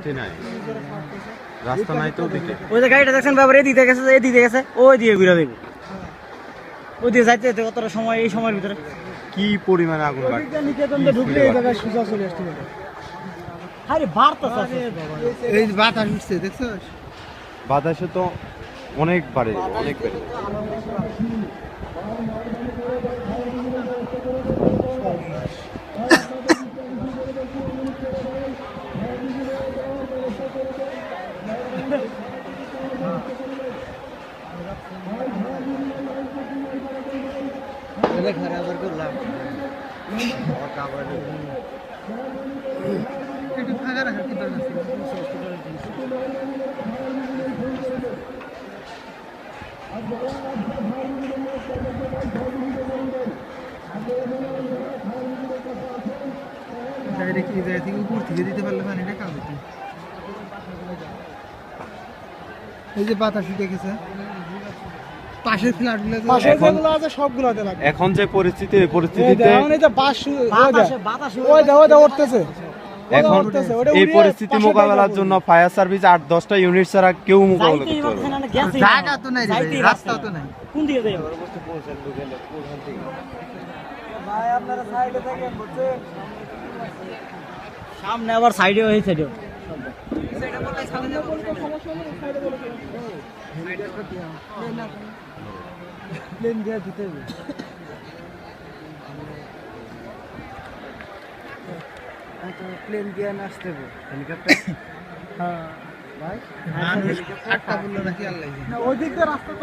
পরিস্থিতি নাই। রাস্তা নাই তো ওদিকে। ওই যে গাড়িটা দেখছেন বাবার এদিকে গেছে এদিকে গেছে ওই দিয়ে ঘুরে দেবো ওই দিয়ে যাইতে যেতে কতটা সময় এই সময়ের ভিতরে? কি পরিমাণে আগুন বাড়ছে? ঢুকলে এই জায়গায় সোজা চলে আসতে পারে আরে বাড়তেছে এই বাতাস উঠছে দেখছ? বাতাসে তো অনেক বাড়ে অনেক বেড়ে। যাবে। এলে ঘরে আবার করলাম একটু ফাঁকা রাখার কি দরকার ছিল? ডাইরেক্ট এই জায়গা থেকে উপর থেকে দিতে পারলে পানিটা কাজ হতো এই যে বাতাস উঠে গেছে পাশের ফ্ল্যাট পাশের যেগুলো আছে সবগুলোতে লাগে এখন যে পরিস্থিতি এই পরিস্থিতিতে ওই ওই উঠতেছে এখন এই পরিস্থিতি মোকাবেলার জন্য ফায়ার সার্ভিস আট দশটা ইউনিট ছাড়া কেউ মোকাবেলা করতে পারবে পারছে না। না গেছে জায়গা তো নাই রে তো নাই। কোন দিকে যাই সামনে আবার সাইডে হয়ে সাইডে প্লেন দিয়ে দিতে হবে প্লেন দিয়ে আসতে হবে হেলিকপ্টার হ্যাঁ ভাই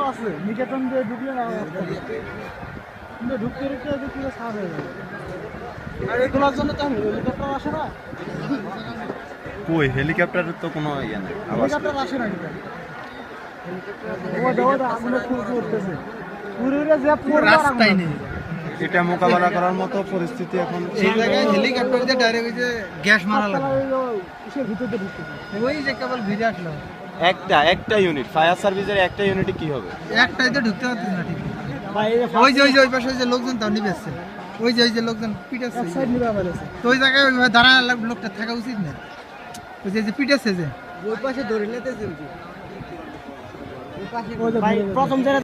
আছে নিকেতন ঢুকলে না ঢুকতে ঢুকতে হয়ে যাবে জন্য তো হেলিকপ্টার আসে না হেলিকপ্টারের তো কোনো ইয়ে নাই। হেলিকপ্টার আসে না কিন্তু ওটা ওটা আগুনে ফুল করতেছে পুরো যে পুরো রাস্তাই নেই। এটা মোকাবেলা করার মতো পরিস্থিতি এখন এই জায়গায় হেলিকপ্টার দিয়ে ডাইরেক্ট যে গ্যাস মারা লাগে। কিসের ভিতরে ঢুকতেছে ওই যে কেবল ভিড়ে আসলো। একটা একটা ইউনিট ফায়ার সার্ভিসের একটা ইউনিটে কি হবে? একটাই তো ঢুকতে পারতেছে না ঠিক। ওই যে ওই যে ওই পাশে যে লোকজন তাও নিবে ওই যে ওই যে লোকজন পিটাচ্ছে। তো ওই জায়গায় ওইভাবে দাঁড়ায় লোকটা থাকা উচিত না। ওই যে যে পিটাচ্ছে যে। ওই পাশে ধরে লেতেছে ভাই প্রথম যেটা